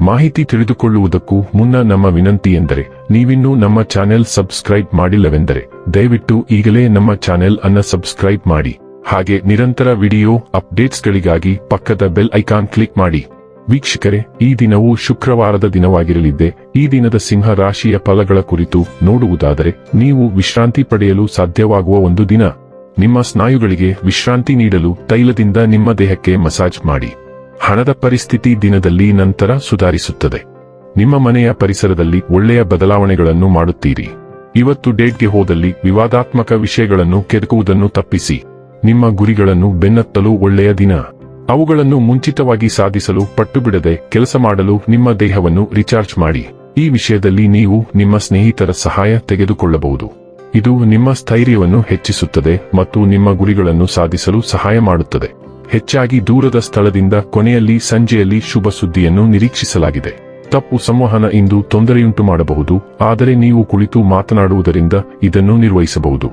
ಮಾಹಿತಿ ತಿಳಿದುಕೊಳ್ಳುವುದಕ್ಕೂ ಮುನ್ನ ನಮ್ಮ ವಿನಂತಿ ಎಂದರೆ, ನೀವಿನ್ನೂ ನಮ್ಮ ಚಾನೆಲ್ ಸಬ್ಸ್ಕ್ರೈಬ್ ಮಾಡಿಲ್ಲವೆಂದರೆ, ದಯವಿಟ್ಟು ಈಗಲೇ ನಮ್ಮ ಚಾನೆಲ್ ಅನ್ನ ಸಬ್ಸ್ಕ್ರೈಬ್ ಮಾಡಿ. ಹಾಗೆ ನಿರಂತರ ವಿಡಿಯೋ ಅಪ್ಡೇಟ್ಸ್ಗಳಿಗಾಗಿ ಪಕ್ಕದ ಬೆಲ್ ಐಕಾನ್ ಕ್ಲಿಕ್ ಮಾಡಿ. ವೀಕ್ಷಕರೇ, ಈ ದಿನವು ಶುಕ್ರವಾರದ ದಿನವಾಗಿರಲಿದ್ದೆ. ಈ ದಿನದ ಸಿಂಹ ರಾಶಿಯ ಫಲಗಳ ಕುರಿತು ನೋಡುವುದಾದರೆ, ನೀವು ವಿಶ್ರಾಂತಿ ಪಡೆಯಲು ಸಾಧ್ಯವಾಗುವ ಒಂದು ದಿನ. ನಿಮ್ಮ ಸ್ನಾಯುಗಳಿಗೆ ವಿಶ್ರಾಂತಿ ನೀಡಲು ತೈಲದಿಂದ ನಿಮ್ಮ ದೇಹಕ್ಕೆ ಮಸಾಜ್ ಮಾಡಿ. ಹಣದ ಪರಿಸ್ಥಿತಿ ದಿನದಲ್ಲಿ ನಂತರ ಸುಧಾರಿಸುತ್ತದೆ. ನಿಮ್ಮ ಮನೆಯ ಪರಿಸರದಲ್ಲಿ ಒಳ್ಳೆಯ ಬದಲಾವಣೆಗಳನ್ನು ಮಾಡುತ್ತೀರಿ. ಇವತ್ತು ಡೇಟ್ಗೆ ಹೋದಲ್ಲಿ ವಿವಾದಾತ್ಮಕ ವಿಷಯಗಳನ್ನು ಕೆದಕುವುದನ್ನು ತಪ್ಪಿಸಿ. ನಿಮ್ಮ ಗುರಿಗಳನ್ನು ಬೆನ್ನತ್ತಲು ಒಳ್ಳೆಯ ದಿನ. ಅವುಗಳನ್ನು ಮುಂಚಿತವಾಗಿ ಸಾಧಿಸಲು ಪಟ್ಟುಬಿಡದೆ ಕೆಲಸ ಮಾಡಲು ನಿಮ್ಮ ದೇಹವನ್ನು ರಿಚಾರ್ಜ್ ಮಾಡಿ. ಈ ವಿಷಯದಲ್ಲಿ ನೀವು ನಿಮ್ಮ ಸ್ನೇಹಿತರ ಸಹಾಯ ತೆಗೆದುಕೊಳ್ಳಬಹುದು. ಇದು ನಿಮ್ಮ ಸ್ಥೈರ್ಯವನ್ನು ಹೆಚ್ಚಿಸುತ್ತದೆ ಮತ್ತು ನಿಮ್ಮ ಗುರಿಗಳನ್ನು ಸಾಧಿಸಲು ಸಹಾಯ ಮಾಡುತ್ತದೆ. ಹೆಚ್ಚಾಗಿ ದೂರದ ಸ್ಥಳದಿಂದ ಕೊನೆಯಲ್ಲಿ ಸಂಜೆಯಲ್ಲಿ ಶುಭ ಸುದ್ದಿಯನ್ನು ನಿರೀಕ್ಷಿಸಲಾಗಿದೆ. ತಪ್ಪು ಸಂವಹನ ಇಂದು ತೊಂದರೆಯುಂಟು ಮಾಡಬಹುದು, ಆದರೆ ನೀವು ಕುಳಿತು ಮಾತನಾಡುವುದರಿಂದ ಇದನ್ನು ನಿರ್ವಹಿಸಬಹುದು.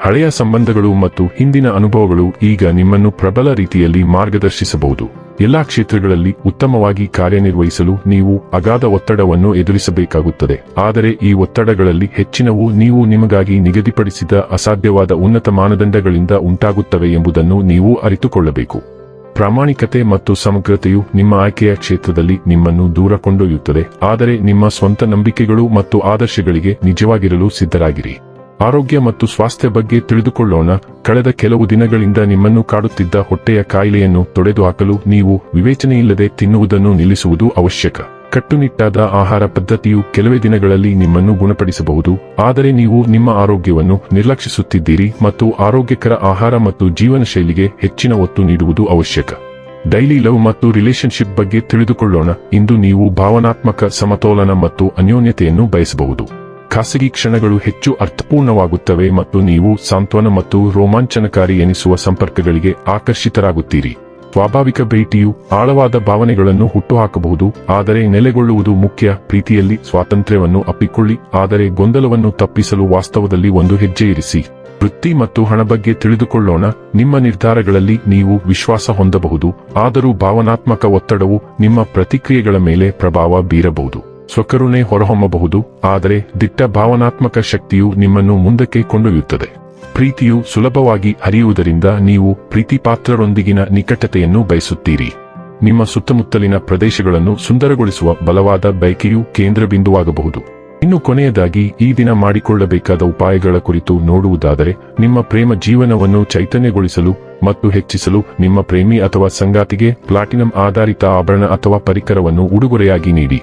ಹಳೆಯ ಸಂಬಂಧಗಳು ಮತ್ತು ಹಿಂದಿನ ಅನುಭವಗಳು ಈಗ ನಿಮ್ಮನ್ನು ಪ್ರಬಲ ರೀತಿಯಲ್ಲಿ ಮಾರ್ಗದರ್ಶಿಸಬಹುದು. ಎಲ್ಲಾ ಕ್ಷೇತ್ರಗಳಲ್ಲಿ ಉತ್ತಮವಾಗಿ ಕಾರ್ಯನಿರ್ವಹಿಸಲು ನೀವು ಅಗಾಧ ಒತ್ತಡವನ್ನು ಎದುರಿಸಬೇಕಾಗುತ್ತದೆ. ಆದರೆ ಈ ಒತ್ತಡಗಳಲ್ಲಿ ಹೆಚ್ಚಿನವು ನೀವು ನಿಮಗಾಗಿ ನಿಗದಿಪಡಿಸಿದ ಅಸಾಧ್ಯವಾದ ಉನ್ನತ ಮಾನದಂಡಗಳಿಂದ ಉಂಟಾಗುತ್ತವೆ ಎಂಬುದನ್ನು ನೀವು ಅರಿತುಕೊಳ್ಳಬೇಕು. ಪ್ರಾಮಾಣಿಕತೆ ಮತ್ತು ಸಮಗ್ರತೆಯು ನಿಮ್ಮ ಆಯ್ಕೆಯ ಕ್ಷೇತ್ರದಲ್ಲಿ ನಿಮ್ಮನ್ನು ದೂರ ಕೊಂಡೊಯ್ಯುತ್ತದೆ. ಆದರೆ ನಿಮ್ಮ ಸ್ವಂತ ನಂಬಿಕೆಗಳು ಮತ್ತು ಆದರ್ಶಗಳಿಗೆ ನಿಜವಾಗಿರಲು ಸಿದ್ಧರಾಗಿರಿ. ಆರೋಗ್ಯ ಮತ್ತು ಸ್ವಾಸ್ಥ್ಯ ಬಗ್ಗೆ ತಿಳಿದುಕೊಳ್ಳೋಣ. ಕಳೆದ ಕೆಲವು ದಿನಗಳಿಂದ ನಿಮ್ಮನ್ನು ಕಾಡುತ್ತಿದ್ದ ಹೊಟ್ಟೆಯ ಕಾಯಿಲೆಯನ್ನು ತೊಡೆದುಹಾಕಲು ನೀವು ವಿವೇಚನೆಯಿಲ್ಲದೆ ತಿನ್ನುವುದನ್ನು ನಿಲ್ಲಿಸುವುದು ಅವಶ್ಯಕ. ಕಟ್ಟುನಿಟ್ಟಾದ ಆಹಾರ ಪದ್ಧತಿಯು ಕೆಲವೇ ದಿನಗಳಲ್ಲಿ ನಿಮ್ಮನ್ನು ಗುಣಪಡಿಸಬಹುದು. ಆದರೆ ನೀವು ನಿಮ್ಮ ಆರೋಗ್ಯವನ್ನು ನಿರ್ಲಕ್ಷಿಸುತ್ತಿದ್ದೀರಿ ಮತ್ತು ಆರೋಗ್ಯಕರ ಆಹಾರ ಮತ್ತು ಜೀವನ ಶೈಲಿಗೆ ಹೆಚ್ಚಿನ ಒತ್ತು ನೀಡುವುದು ಅವಶ್ಯಕ. ಡೈಲಿ ಲವ್ ಮತ್ತು ರಿಲೇಶನ್ಶಿಪ್ ಬಗ್ಗೆ ತಿಳಿದುಕೊಳ್ಳೋಣ. ಇಂದು ನೀವು ಭಾವನಾತ್ಮಕ ಸಮತೋಲನ ಮತ್ತು ಅನ್ಯೋನ್ಯತೆಯನ್ನು ಬಯಸಬಹುದು. ಖಾಸಗಿ ಕ್ಷಣಗಳು ಹೆಚ್ಚು ಅರ್ಥಪೂರ್ಣವಾಗುತ್ತವೆ ಮತ್ತು ನೀವು ಸಾಂತ್ವನ ಮತ್ತು ರೋಮಾಂಚನಕಾರಿ ಎನಿಸುವ ಸಂಪರ್ಕಗಳಿಗೆ ಆಕರ್ಷಿತರಾಗುತ್ತೀರಿ. ಸ್ವಾಭಾವಿಕ ಭೇಟಿಯು ಆಳವಾದ ಭಾವನೆಗಳನ್ನು ಹುಟ್ಟುಹಾಕಬಹುದು, ಆದರೆ ನೆಲೆಗೊಳ್ಳುವುದು ಮುಖ್ಯ ಪ್ರೀತಿಯಲ್ಲಿ ಸ್ವಾತಂತ್ರ್ಯವನ್ನು ಅಪ್ಪಿಕೊಳ್ಳಿ, ಆದರೆ ಗೊಂದಲವನ್ನು ತಪ್ಪಿಸಲು ವಾಸ್ತವದಲ್ಲಿ ಒಂದು ಹೆಜ್ಜೆ ಇರಿಸಿ. ವೃತ್ತಿ ಮತ್ತು ಹಣ ಬಗ್ಗೆ ತಿಳಿದುಕೊಳ್ಳೋಣ, ನಿಮ್ಮ ನಿರ್ಧಾರಗಳಲ್ಲಿ ನೀವು ವಿಶ್ವಾಸ ಹೊಂದಬಹುದು, ಆದರೂ ಭಾವನಾತ್ಮಕ ಒತ್ತಡವು ನಿಮ್ಮ ಪ್ರತಿಕ್ರಿಯೆಗಳ ಮೇಲೆ ಪ್ರಭಾವ ಬೀರಬಹುದು. ಸ್ವಕರುಣೆ ಹೊರಹೊಮ್ಮಬಹುದು, ಆದರೆ ದಿಟ್ಟ ಭಾವನಾತ್ಮಕ ಶಕ್ತಿಯು ನಿಮ್ಮನ್ನು ಮುಂದಕ್ಕೆ ಕೊಂಡೊಯ್ಯುತ್ತದೆ. ಪ್ರೀತಿಯು ಸುಲಭವಾಗಿ ಅರಿಯುವುದರಿಂದ ನೀವು ಪ್ರೀತಿಪಾತ್ರರೊಂದಿಗಿನ ನಿಕಟತೆಯನ್ನು ಬಯಸುತ್ತೀರಿ. ನಿಮ್ಮ ಸುತ್ತಮುತ್ತಲಿನ ಪ್ರದೇಶಗಳನ್ನು ಸುಂದರಗೊಳಿಸುವ ಬಲವಾದ ಬಯಕೆಯು ಕೇಂದ್ರಬಿಂದುವಾಗಬಹುದು. ಇನ್ನು ಕೊನೆಯದಾಗಿ, ಈ ದಿನ ಮಾಡಿಕೊಳ್ಳಬೇಕಾದ ಉಪಾಯಗಳ ಕುರಿತು ನೋಡುವುದಾದರೆ, ನಿಮ್ಮ ಪ್ರೇಮ ಜೀವನವನ್ನು ಚೈತನ್ಯಗೊಳಿಸಲು ಮತ್ತು ಹೆಚ್ಚಿಸಲು ನಿಮ್ಮ ಪ್ರೇಮಿ ಅಥವಾ ಸಂಗಾತಿಗೆ ಪ್ಲಾಟಿನಂ ಆಧಾರಿತ ಆಭರಣ ಅಥವಾ ಪರಿಕರವನ್ನು ಉಡುಗೊರೆಯಾಗಿ ನೀಡಿ.